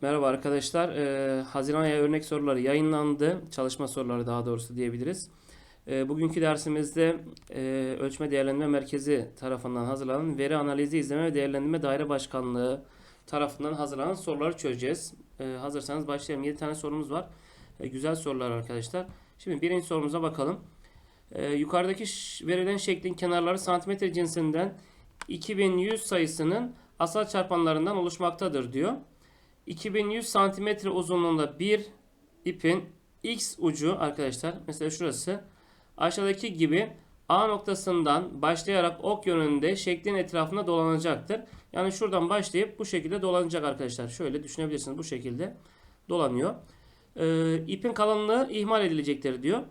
Merhaba arkadaşlar. Ee, Haziran ayı örnek soruları yayınlandı. Çalışma soruları daha doğrusu diyebiliriz. Ee, bugünkü dersimizde e, Ölçme Değerlendirme Merkezi tarafından hazırlanan Veri Analizi İzleme ve Değerlendirme Daire Başkanlığı tarafından hazırlanan soruları çözeceğiz. Ee, hazırsanız başlayalım. 7 tane sorumuz var. Ee, güzel sorular arkadaşlar. Şimdi birinci sorumuza bakalım. Ee, yukarıdaki verilen şeklin kenarları santimetre cinsinden 2100 sayısının asal çarpanlarından oluşmaktadır diyor. 2100 santimetre uzunluğunda bir ipin x ucu arkadaşlar mesela şurası aşağıdaki gibi A noktasından başlayarak ok yönünde şeklin etrafında dolanacaktır. Yani şuradan başlayıp bu şekilde dolanacak arkadaşlar. Şöyle düşünebilirsiniz bu şekilde dolanıyor. Ee, ipin kalınlığı ihmal edilecektir diyor.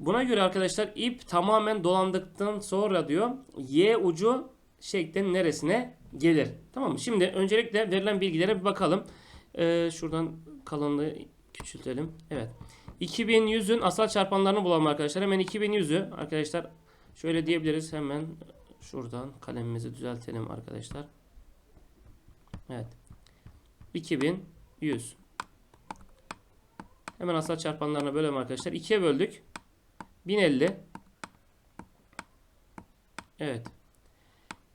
Buna göre arkadaşlar ip tamamen dolandıktan sonra diyor y ucu şeklin neresine gelir. Tamam mı? Şimdi öncelikle verilen bilgilere bir bakalım. Ee, şuradan kalınlığı küçültelim. Evet. 2100'ün asal çarpanlarını bulalım arkadaşlar. Hemen 2100'ü arkadaşlar şöyle diyebiliriz. Hemen şuradan kalemimizi düzeltelim arkadaşlar. Evet. 2100. Hemen asal çarpanlarına bölelim arkadaşlar. 2'ye böldük. 1050. Evet.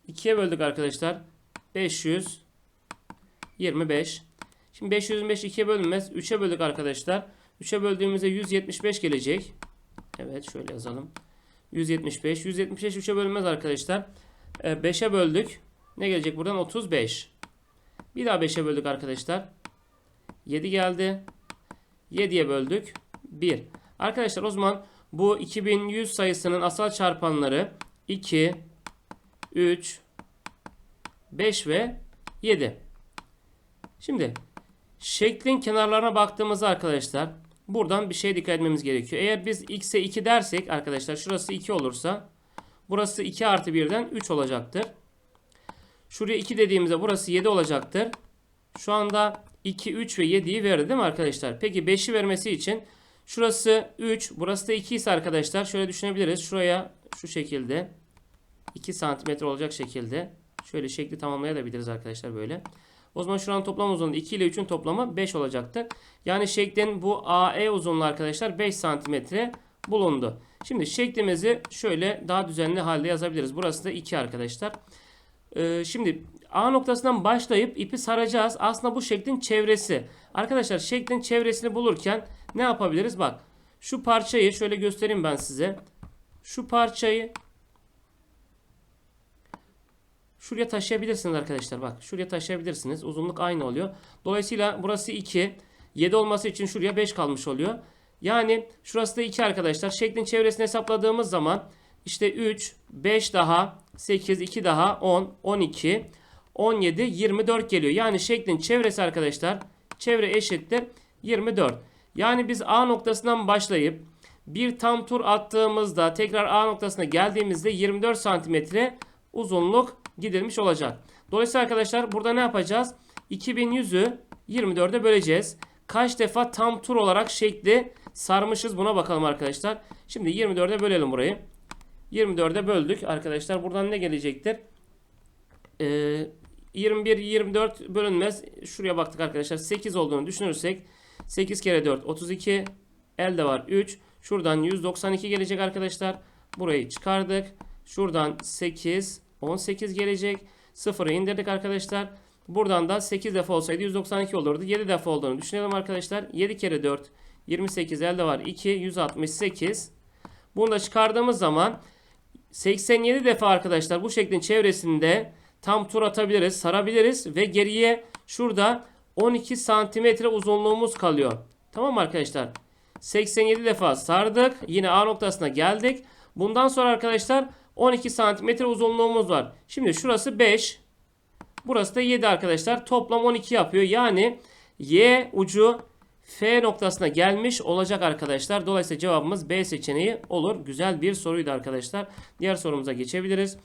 2'ye böldük arkadaşlar. 525. Şimdi 525 2'ye bölünmez. 3'e böldük arkadaşlar. 3'e böldüğümüzde 175 gelecek. Evet şöyle yazalım. 175. 175 3'e bölünmez arkadaşlar. 5'e böldük. Ne gelecek buradan? 35. Bir daha 5'e böldük arkadaşlar. 7 geldi. 7'ye böldük. 1. Arkadaşlar o zaman bu 2100 sayısının asal çarpanları 2, 3, 5 ve 7. Şimdi şeklin kenarlarına baktığımızda arkadaşlar buradan bir şey dikkat etmemiz gerekiyor. Eğer biz x'e 2 dersek arkadaşlar şurası 2 olursa burası 2 artı 1'den 3 olacaktır. Şuraya 2 dediğimizde burası 7 olacaktır. Şu anda 2, 3 ve 7'yi verdi değil mi arkadaşlar? Peki 5'i vermesi için şurası 3, burası da 2 ise arkadaşlar şöyle düşünebiliriz. Şuraya şu şekilde 2 santimetre olacak şekilde şöyle şekli tamamlayabiliriz arkadaşlar böyle. O zaman şuranın toplam uzunluğu 2 ile 3'ün toplamı 5 olacaktır. Yani şeklin bu AE uzunluğu arkadaşlar 5 santimetre bulundu. Şimdi şeklimizi şöyle daha düzenli halde yazabiliriz. Burası da 2 arkadaşlar. Ee, şimdi A noktasından başlayıp ipi saracağız. Aslında bu şeklin çevresi. Arkadaşlar şeklin çevresini bulurken ne yapabiliriz? Bak şu parçayı şöyle göstereyim ben size. Şu parçayı şuraya taşıyabilirsiniz arkadaşlar. Bak şuraya taşıyabilirsiniz. Uzunluk aynı oluyor. Dolayısıyla burası 2. 7 olması için şuraya 5 kalmış oluyor. Yani şurası da 2 arkadaşlar. Şeklin çevresini hesapladığımız zaman işte 3, 5 daha, 8, 2 daha 10, 12, 17, 24 geliyor. Yani şeklin çevresi arkadaşlar çevre eşittir 24. Yani biz A noktasından başlayıp bir tam tur attığımızda tekrar A noktasına geldiğimizde 24 santimetre uzunluk gidilmiş olacak. Dolayısıyla arkadaşlar burada ne yapacağız? 2100'ü 24'e böleceğiz. Kaç defa tam tur olarak şekli sarmışız buna bakalım arkadaşlar. Şimdi 24'e bölelim burayı. 24'e böldük arkadaşlar. Buradan ne gelecektir? Ee, 21, 24 bölünmez. Şuraya baktık arkadaşlar. 8 olduğunu düşünürsek 8 kere 4 32. Elde var 3. Şuradan 192 gelecek arkadaşlar. Burayı çıkardık. Şuradan 8 18 gelecek. 0'ı indirdik arkadaşlar. Buradan da 8 defa olsaydı 192 olurdu. 7 defa olduğunu düşünelim arkadaşlar. 7 kere 4 28 elde var 2 168. Bunu da çıkardığımız zaman 87 defa arkadaşlar bu şeklin çevresinde tam tur atabiliriz, sarabiliriz ve geriye şurada 12 santimetre uzunluğumuz kalıyor. Tamam arkadaşlar? 87 defa sardık. Yine A noktasına geldik. Bundan sonra arkadaşlar 12 santimetre uzunluğumuz var. Şimdi şurası 5. Burası da 7 arkadaşlar. Toplam 12 yapıyor. Yani Y ucu F noktasına gelmiş olacak arkadaşlar. Dolayısıyla cevabımız B seçeneği olur. Güzel bir soruydu arkadaşlar. Diğer sorumuza geçebiliriz.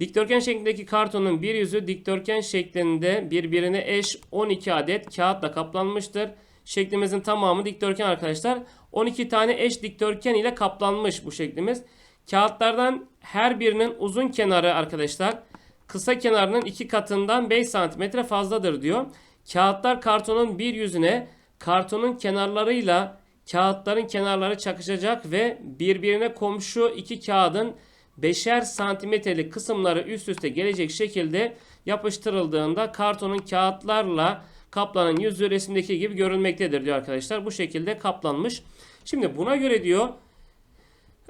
Dikdörtgen şeklindeki kartonun bir yüzü dikdörtgen şeklinde birbirine eş 12 adet kağıtla kaplanmıştır. Şeklimizin tamamı dikdörtgen arkadaşlar. 12 tane eş dikdörtgen ile kaplanmış bu şeklimiz. Kağıtlardan her birinin uzun kenarı arkadaşlar kısa kenarının iki katından 5 cm fazladır diyor. Kağıtlar kartonun bir yüzüne kartonun kenarlarıyla kağıtların kenarları çakışacak ve birbirine komşu iki kağıdın beşer santimetrelik kısımları üst üste gelecek şekilde yapıştırıldığında kartonun kağıtlarla kaplanın yüzü resimdeki gibi görünmektedir diyor arkadaşlar. Bu şekilde kaplanmış. Şimdi buna göre diyor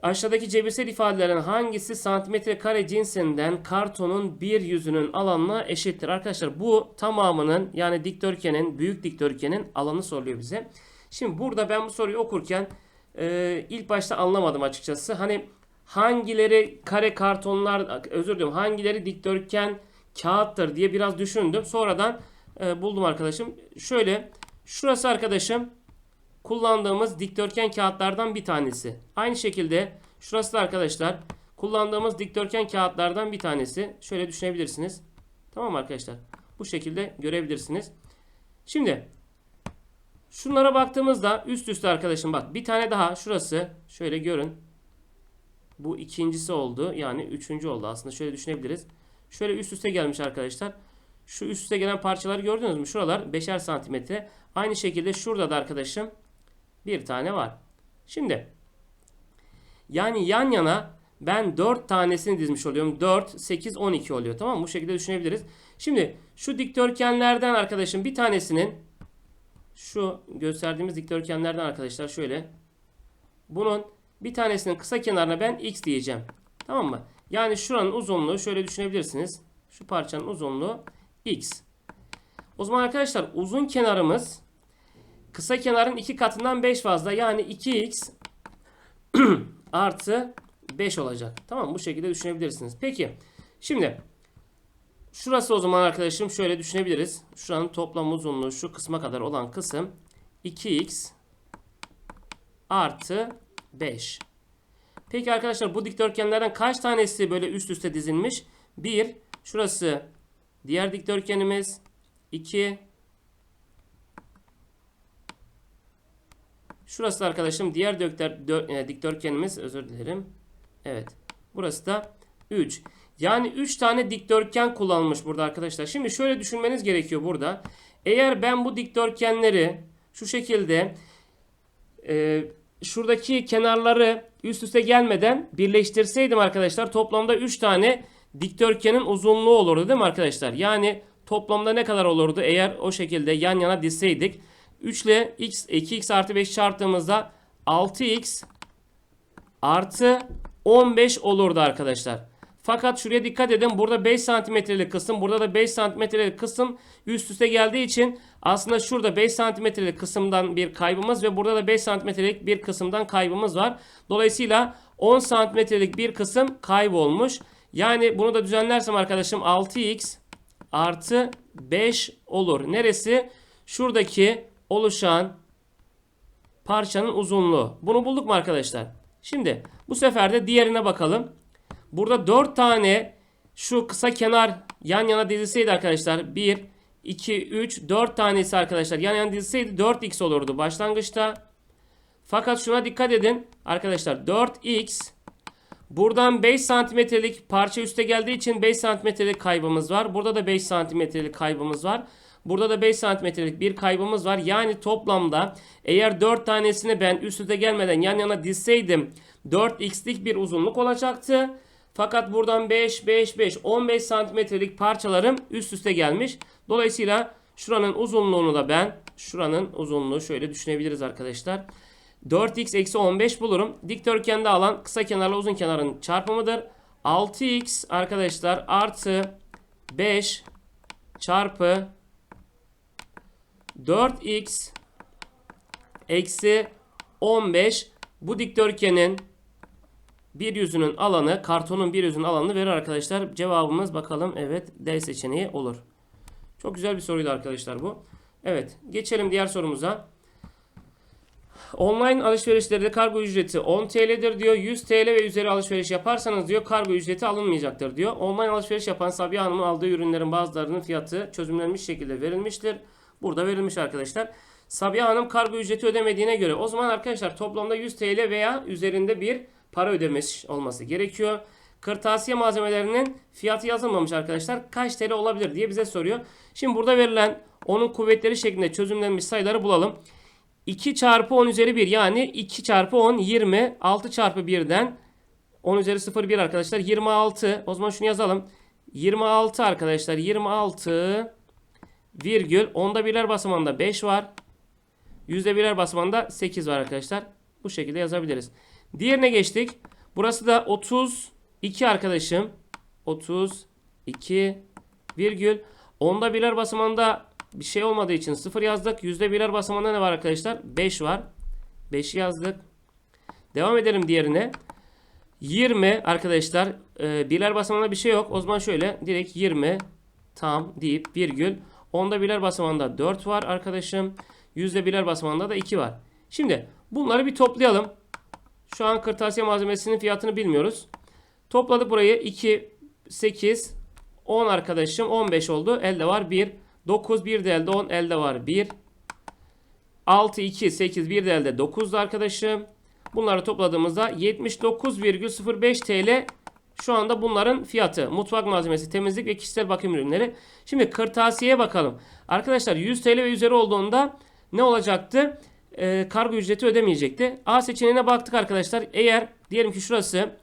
Aşağıdaki cebirsel ifadelerin hangisi santimetre kare cinsinden kartonun bir yüzünün alanına eşittir? Arkadaşlar bu tamamının yani dikdörtgenin, büyük dikdörtgenin alanı soruluyor bize. Şimdi burada ben bu soruyu okurken e, ilk başta anlamadım açıkçası. Hani hangileri kare kartonlar, özür dilerim hangileri dikdörtgen kağıttır diye biraz düşündüm. Sonradan e, buldum arkadaşım. Şöyle şurası arkadaşım kullandığımız dikdörtgen kağıtlardan bir tanesi. Aynı şekilde şurası da arkadaşlar kullandığımız dikdörtgen kağıtlardan bir tanesi. Şöyle düşünebilirsiniz. Tamam arkadaşlar? Bu şekilde görebilirsiniz. Şimdi şunlara baktığımızda üst üste arkadaşım bak bir tane daha şurası şöyle görün. Bu ikincisi oldu. Yani üçüncü oldu aslında. Şöyle düşünebiliriz. Şöyle üst üste gelmiş arkadaşlar. Şu üst üste gelen parçaları gördünüz mü? Şuralar 5'er santimetre. Aynı şekilde şurada da arkadaşım bir tane var. Şimdi yani yan yana ben 4 tanesini dizmiş oluyorum. 4, 8, 12 oluyor. Tamam mı? Bu şekilde düşünebiliriz. Şimdi şu dikdörtgenlerden arkadaşım bir tanesinin şu gösterdiğimiz dikdörtgenlerden arkadaşlar şöyle bunun bir tanesinin kısa kenarına ben x diyeceğim. Tamam mı? Yani şuranın uzunluğu şöyle düşünebilirsiniz. Şu parçanın uzunluğu x. O zaman arkadaşlar uzun kenarımız kısa kenarın iki katından 5 fazla. Yani 2x artı 5 olacak. Tamam Bu şekilde düşünebilirsiniz. Peki. Şimdi şurası o zaman arkadaşım şöyle düşünebiliriz. Şuranın toplam uzunluğu şu kısma kadar olan kısım 2x artı 5. Peki arkadaşlar bu dikdörtgenlerden kaç tanesi böyle üst üste dizilmiş? 1. Şurası diğer dikdörtgenimiz. 2. Şurası arkadaşım diğer dökter, dö, e, dikdörtgenimiz. Özür dilerim. Evet. Burası da 3. Yani 3 tane dikdörtgen kullanılmış burada arkadaşlar. Şimdi şöyle düşünmeniz gerekiyor burada. Eğer ben bu dikdörtgenleri şu şekilde e, şuradaki kenarları üst üste gelmeden birleştirseydim arkadaşlar toplamda 3 tane dikdörtgenin uzunluğu olurdu değil mi arkadaşlar? Yani toplamda ne kadar olurdu eğer o şekilde yan yana dizseydik? 3 ile x 2x artı 5 çarptığımızda 6x artı 15 olurdu arkadaşlar. Fakat şuraya dikkat edin. Burada 5 santimetrelik kısım. Burada da 5 santimetrelik kısım üst üste geldiği için aslında şurada 5 santimetrelik kısımdan bir kaybımız ve burada da 5 santimetrelik bir kısımdan kaybımız var. Dolayısıyla 10 santimetrelik bir kısım kaybolmuş. Yani bunu da düzenlersem arkadaşım 6x artı 5 olur. Neresi? Şuradaki oluşan parçanın uzunluğu. Bunu bulduk mu arkadaşlar? Şimdi bu sefer de diğerine bakalım. Burada 4 tane şu kısa kenar yan yana dizilseydi arkadaşlar 1, 2, 3, 4 tanesi arkadaşlar yan yana dizilseydi 4x olurdu başlangıçta. Fakat şuna dikkat edin arkadaşlar 4x buradan 5 santimetrelik parça üste geldiği için 5 santimetrelik kaybımız var. Burada da 5 santimetrelik kaybımız var. Burada da 5 santimetrelik bir kaybımız var. Yani toplamda eğer 4 tanesini ben üst üste gelmeden yan yana dizseydim 4x'lik bir uzunluk olacaktı. Fakat buradan 5, 5, 5, 15 santimetrelik parçalarım üst üste gelmiş. Dolayısıyla şuranın uzunluğunu da ben şuranın uzunluğu şöyle düşünebiliriz arkadaşlar. 4x eksi 15 bulurum. Dikdörtgende alan kısa kenarla uzun kenarın çarpımıdır. 6x arkadaşlar artı 5 çarpı 4x eksi 15 bu dikdörtgenin bir yüzünün alanı, kartonun bir yüzünün alanını verir arkadaşlar. Cevabımız bakalım evet D seçeneği olur. Çok güzel bir soruydu arkadaşlar bu. Evet geçelim diğer sorumuza. Online alışverişlerde kargo ücreti 10 TL'dir diyor. 100 TL ve üzeri alışveriş yaparsanız diyor kargo ücreti alınmayacaktır diyor. Online alışveriş yapan Sabiha Hanım'ın aldığı ürünlerin bazılarının fiyatı çözümlenmiş şekilde verilmiştir. Burada verilmiş arkadaşlar. Sabiha Hanım kargo ücreti ödemediğine göre o zaman arkadaşlar toplamda 100 TL veya üzerinde bir para ödemesi olması gerekiyor. kırtasiye malzemelerinin fiyatı yazılmamış arkadaşlar. Kaç TL olabilir diye bize soruyor. Şimdi burada verilen onun kuvvetleri şeklinde çözümlenmiş sayıları bulalım. 2 çarpı 10 üzeri 1 yani 2 çarpı 10 20 6 çarpı 1'den 10 üzeri 0 1 arkadaşlar 26 o zaman şunu yazalım 26 arkadaşlar 26 virgül onda birler basamağında 5 var yüzde birler basamağında 8 var arkadaşlar bu şekilde yazabiliriz diğerine geçtik burası da 32 arkadaşım 32 virgül onda birler basamağında bir şey olmadığı için 0 yazdık. Yüzde birler basamağında ne var arkadaşlar? 5 var. 5'i yazdık. Devam edelim diğerine. 20 arkadaşlar. E, birler basamağında bir şey yok. O zaman şöyle direkt 20 tam deyip virgül. Onda birler basamağında 4 var arkadaşım. Yüzde birler basamağında da 2 var. Şimdi bunları bir toplayalım. Şu an kırtasiye malzemesinin fiyatını bilmiyoruz. Topladık burayı 2, 8, 10 arkadaşım 15 oldu. Elde var 1. 9 bir de elde 10 elde var 1. 6 2 8 bir de elde 9'du arkadaşım. Bunları topladığımızda 79,05 TL şu anda bunların fiyatı. Mutfak malzemesi, temizlik ve kişisel bakım ürünleri. Şimdi kırtasiyeye bakalım. Arkadaşlar 100 TL ve üzeri olduğunda ne olacaktı? Ee, kargo ücreti ödemeyecekti. A seçeneğine baktık arkadaşlar. Eğer diyelim ki şurası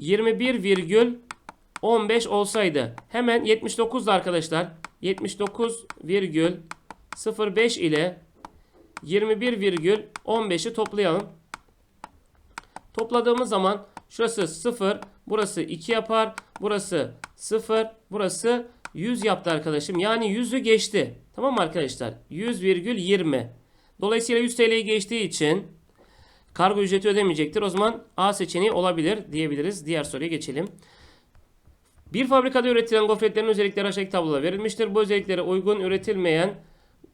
21,15 olsaydı hemen 79'da arkadaşlar 79,05 ile 21,15'i toplayalım. Topladığımız zaman şurası 0, burası 2 yapar, burası 0, burası 100 yaptı arkadaşım. Yani 100'ü geçti. Tamam mı arkadaşlar? 100,20. Dolayısıyla 100 TL'yi geçtiği için kargo ücreti ödemeyecektir. O zaman A seçeneği olabilir diyebiliriz. Diğer soruya geçelim. Bir fabrikada üretilen gofretlerin özellikleri aşağıdaki tabloda verilmiştir. Bu özelliklere uygun üretilmeyen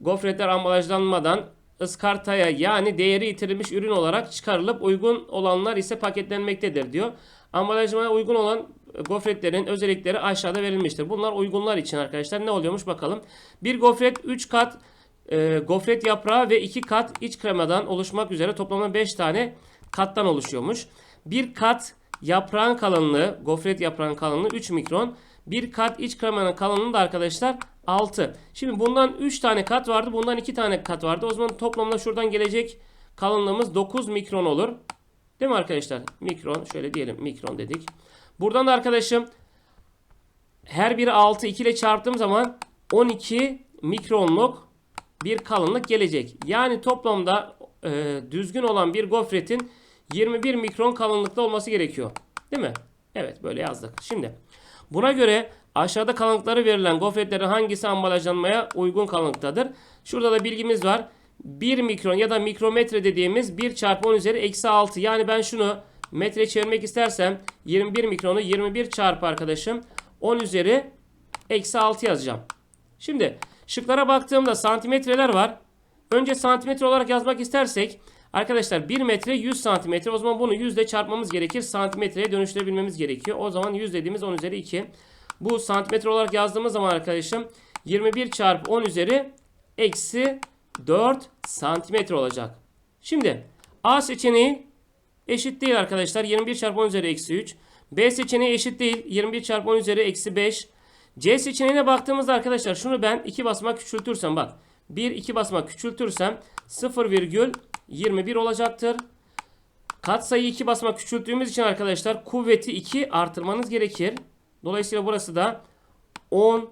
gofretler ambalajlanmadan ıskartaya yani değeri yitirilmiş ürün olarak çıkarılıp uygun olanlar ise paketlenmektedir diyor. Ambalajlamaya uygun olan gofretlerin özellikleri aşağıda verilmiştir. Bunlar uygunlar için arkadaşlar ne oluyormuş bakalım. Bir gofret 3 kat e, gofret yaprağı ve 2 kat iç kremadan oluşmak üzere toplamda 5 tane kattan oluşuyormuş. Bir kat yaprağın kalınlığı, gofret yaprağın kalınlığı 3 mikron. Bir kat iç kremanın kalınlığı da arkadaşlar 6. Şimdi bundan 3 tane kat vardı. Bundan 2 tane kat vardı. O zaman toplamda şuradan gelecek kalınlığımız 9 mikron olur. Değil mi arkadaşlar? Mikron. Şöyle diyelim mikron dedik. Buradan da arkadaşım her biri 6 2 ile çarptığım zaman 12 mikronluk bir kalınlık gelecek. Yani toplamda e, düzgün olan bir gofretin 21 mikron kalınlıkta olması gerekiyor. Değil mi? Evet böyle yazdık. Şimdi buna göre aşağıda kalınlıkları verilen gofretlerin hangisi ambalajlanmaya uygun kalınlıktadır? Şurada da bilgimiz var. 1 mikron ya da mikrometre dediğimiz 1 çarpı 10 üzeri eksi 6. Yani ben şunu metre çevirmek istersem 21 mikronu 21 çarpı arkadaşım 10 üzeri eksi 6 yazacağım. Şimdi şıklara baktığımda santimetreler var. Önce santimetre olarak yazmak istersek Arkadaşlar 1 metre 100 santimetre. O zaman bunu 100 ile çarpmamız gerekir. Santimetreye dönüştürebilmemiz gerekiyor. O zaman 100 dediğimiz 10 üzeri 2. Bu santimetre olarak yazdığımız zaman arkadaşım 21 çarpı 10 üzeri eksi 4 santimetre olacak. Şimdi A seçeneği eşit değil arkadaşlar. 21 çarpı 10 üzeri eksi 3. B seçeneği eşit değil. 21 çarpı 10 üzeri eksi 5. C seçeneğine baktığımızda arkadaşlar şunu ben 2 basamak küçültürsem bak. 1 2 basamak küçültürsem 0,21 olacaktır. Katsayı 2 basamak küçülttüğümüz için arkadaşlar kuvveti 2 artırmanız gerekir. Dolayısıyla burası da 10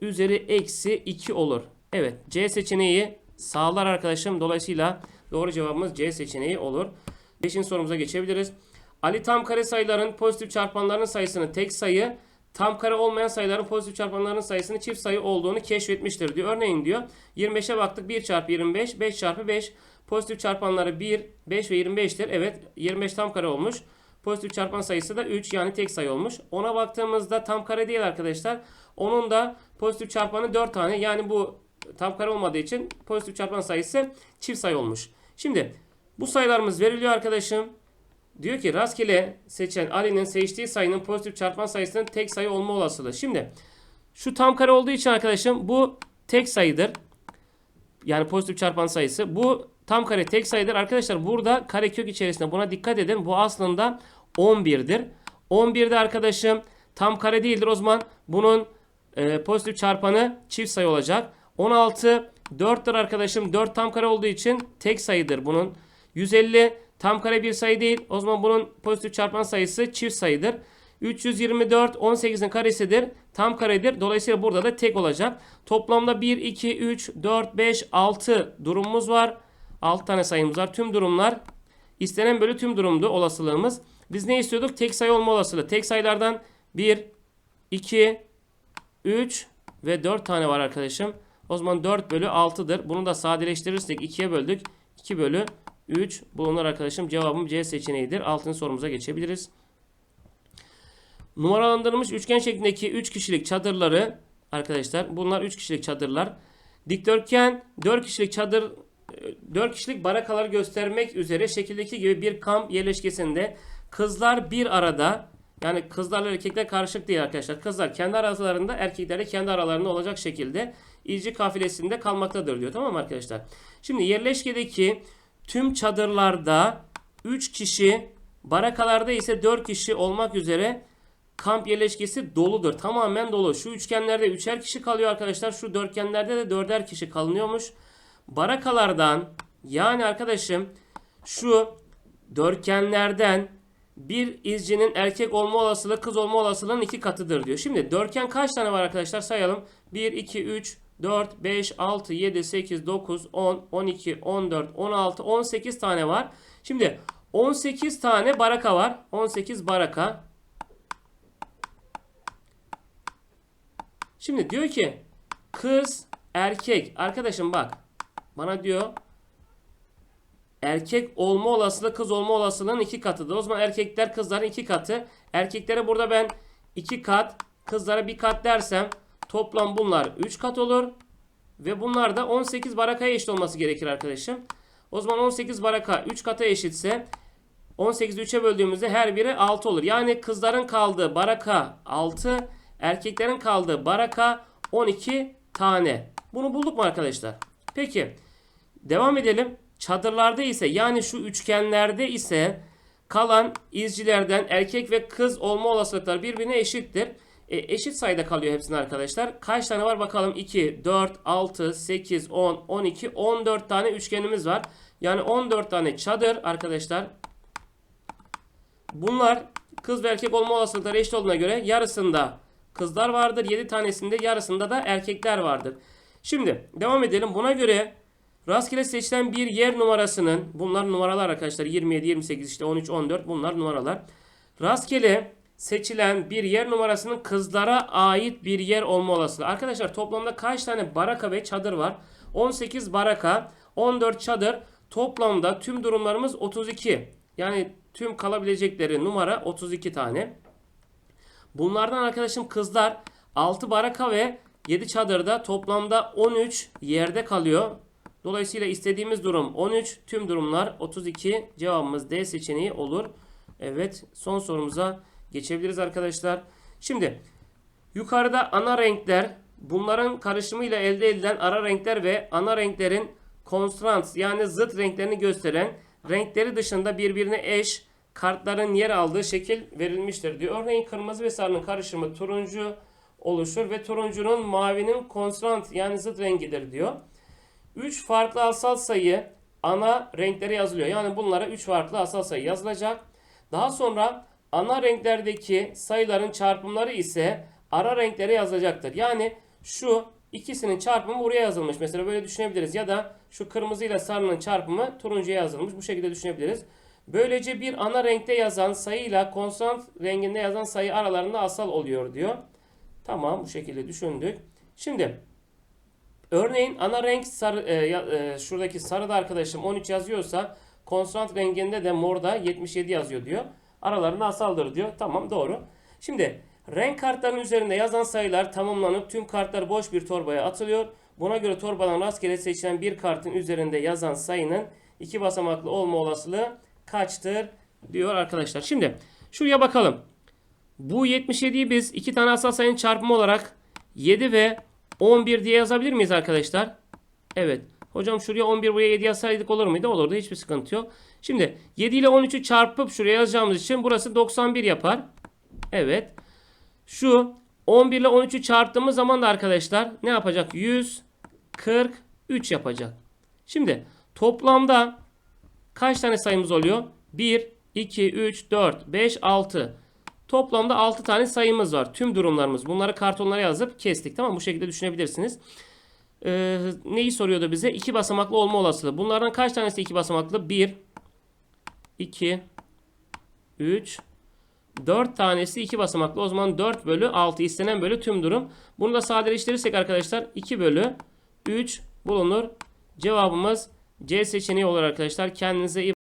üzeri eksi 2 olur. Evet C seçeneği sağlar arkadaşım. Dolayısıyla doğru cevabımız C seçeneği olur. 5. sorumuza geçebiliriz. Ali tam kare sayıların pozitif çarpanlarının sayısını tek sayı, tam kare olmayan sayıların pozitif çarpanlarının sayısını çift sayı olduğunu keşfetmiştir diyor. Örneğin diyor 25'e baktık 1 çarpı 25, 5 çarpı 5. Pozitif çarpanları 1, 5 ve 25'tir. Evet 25 tam kare olmuş. Pozitif çarpan sayısı da 3 yani tek sayı olmuş. Ona baktığımızda tam kare değil arkadaşlar. Onun da pozitif çarpanı 4 tane. Yani bu tam kare olmadığı için pozitif çarpan sayısı çift sayı olmuş. Şimdi bu sayılarımız veriliyor arkadaşım. Diyor ki rastgele seçen Ali'nin seçtiği sayının pozitif çarpan sayısının tek sayı olma olasılığı. Şimdi şu tam kare olduğu için arkadaşım bu tek sayıdır. Yani pozitif çarpan sayısı. Bu tam kare tek sayıdır. Arkadaşlar burada karekök içerisinde buna dikkat edin. Bu aslında 11'dir. 11'de arkadaşım tam kare değildir. O zaman bunun e, pozitif çarpanı çift sayı olacak. 16 4'tür arkadaşım. 4 tam kare olduğu için tek sayıdır bunun. 150 tam kare bir sayı değil. O zaman bunun pozitif çarpan sayısı çift sayıdır. 324 18'in karesidir. Tam karedir. Dolayısıyla burada da tek olacak. Toplamda 1, 2, 3, 4, 5, 6 durumumuz var. 6 tane sayımız var. Tüm durumlar istenen bölü tüm durumdu olasılığımız. Biz ne istiyorduk? Tek sayı olma olasılığı. Tek sayılardan 1, 2, 3 ve 4 tane var arkadaşım. O zaman 4 bölü 6'dır. Bunu da sadeleştirirsek 2'ye böldük. 2 bölü 3 bulunur arkadaşım. Cevabım C seçeneğidir. 6. sorumuza geçebiliriz. Numaralandırılmış üçgen şeklindeki 3 kişilik çadırları arkadaşlar bunlar 3 kişilik çadırlar. Dikdörtgen 4 kişilik çadır 4 kişilik barakaları göstermek üzere şekildeki gibi bir kamp yerleşkesinde kızlar bir arada yani kızlarla erkekler karışık değil arkadaşlar. Kızlar kendi aralarında erkekler de kendi aralarında olacak şekilde izci kafilesinde kalmaktadır diyor. Tamam mı arkadaşlar? Şimdi yerleşkedeki tüm çadırlarda 3 kişi barakalarda ise 4 kişi olmak üzere kamp yerleşkesi doludur. Tamamen dolu. Şu üçgenlerde üçer kişi kalıyor arkadaşlar. Şu dörtgenlerde de dörder kişi kalınıyormuş. Barakalardan yani arkadaşım şu dörtgenlerden bir izcinin erkek olma olasılığı kız olma olasılığının iki katıdır diyor. Şimdi dörtgen kaç tane var arkadaşlar sayalım. 1, 2, 3, 4, 5, 6, 7, 8, 9, 10, 12, 14, 16, 18 tane var. Şimdi 18 tane baraka var. 18 baraka. Şimdi diyor ki kız erkek. Arkadaşım bak bana diyor erkek olma olasılığı kız olma olasılığının iki katıdır. O zaman erkekler kızların iki katı. Erkeklere burada ben iki kat kızlara bir kat dersem toplam bunlar 3 kat olur. Ve bunlar da 18 barakaya eşit olması gerekir arkadaşım. O zaman 18 baraka 3 kata eşitse 18'i 3'e böldüğümüzde her biri 6 olur. Yani kızların kaldığı baraka 6, erkeklerin kaldığı baraka 12 tane. Bunu bulduk mu arkadaşlar? Peki devam edelim. Çadırlarda ise yani şu üçgenlerde ise kalan izcilerden erkek ve kız olma olasılıkları birbirine eşittir. E, eşit sayıda kalıyor hepsinin arkadaşlar. Kaç tane var bakalım? 2, 4, 6, 8, 10, 12, 14 tane üçgenimiz var. Yani 14 tane çadır arkadaşlar. Bunlar kız ve erkek olma olasılıkları eşit olduğuna göre yarısında kızlar vardır. 7 tanesinde yarısında da erkekler vardır. Şimdi devam edelim. Buna göre rastgele seçilen bir yer numarasının bunlar numaralar arkadaşlar 27, 28 işte 13, 14 bunlar numaralar. Rastgele seçilen bir yer numarasının kızlara ait bir yer olma olasılığı. Arkadaşlar toplamda kaç tane baraka ve çadır var? 18 baraka, 14 çadır. Toplamda tüm durumlarımız 32. Yani tüm kalabilecekleri numara 32 tane. Bunlardan arkadaşım kızlar 6 baraka ve 7 çadırda toplamda 13 yerde kalıyor. Dolayısıyla istediğimiz durum 13, tüm durumlar 32. Cevabımız D seçeneği olur. Evet, son sorumuza geçebiliriz arkadaşlar. Şimdi yukarıda ana renkler, bunların karışımıyla elde edilen ara renkler ve ana renklerin konstrant yani zıt renklerini gösteren renkleri dışında birbirine eş kartların yer aldığı şekil verilmiştir diyor. Örneğin kırmızı ve sarının karışımı turuncu oluşur ve turuncunun mavinin konstrant yani zıt rengidir diyor. 3 farklı asal sayı ana renkleri yazılıyor. Yani bunlara 3 farklı asal sayı yazılacak. Daha sonra ana renklerdeki sayıların çarpımları ise ara renklere yazılacaktır. Yani şu ikisinin çarpımı buraya yazılmış. Mesela böyle düşünebiliriz. Ya da şu kırmızı ile sarının çarpımı turuncuya yazılmış. Bu şekilde düşünebiliriz. Böylece bir ana renkte yazan sayıyla konstant renginde yazan sayı aralarında asal oluyor diyor. Tamam bu şekilde düşündük. Şimdi örneğin ana renk sarı, e, e, şuradaki sarıda arkadaşım 13 yazıyorsa konstant renginde de morda 77 yazıyor diyor. Aralarında asaldır diyor. Tamam doğru. Şimdi renk kartlarının üzerinde yazan sayılar tamamlanıp tüm kartlar boş bir torbaya atılıyor. Buna göre torbadan rastgele seçilen bir kartın üzerinde yazan sayının iki basamaklı olma olasılığı kaçtır diyor arkadaşlar. Şimdi şuraya bakalım. Bu 77'yi biz iki tane asal sayının çarpımı olarak 7 ve 11 diye yazabilir miyiz arkadaşlar? Evet. Hocam şuraya 11 buraya 7 yazsaydık olur muydu? Olurdu. Hiçbir sıkıntı yok. Şimdi 7 ile 13'ü çarpıp şuraya yazacağımız için burası 91 yapar. Evet. Şu 11 ile 13'ü çarptığımız zaman da arkadaşlar ne yapacak? 143 yapacak. Şimdi toplamda kaç tane sayımız oluyor? 1, 2, 3, 4, 5, 6. Toplamda 6 tane sayımız var. Tüm durumlarımız. Bunları kartonlara yazıp kestik. Tamam? Bu şekilde düşünebilirsiniz. Ee, neyi soruyordu bize? 2 basamaklı olma olasılığı. Bunlardan kaç tanesi 2 basamaklı? 1, 2, 3, 4 tanesi 2 basamaklı. O zaman 4 bölü 6 istenen bölü tüm durum. Bunu da sadeleştirirsek arkadaşlar 2 bölü 3 bulunur. Cevabımız C seçeneği olur arkadaşlar. Kendinize iyi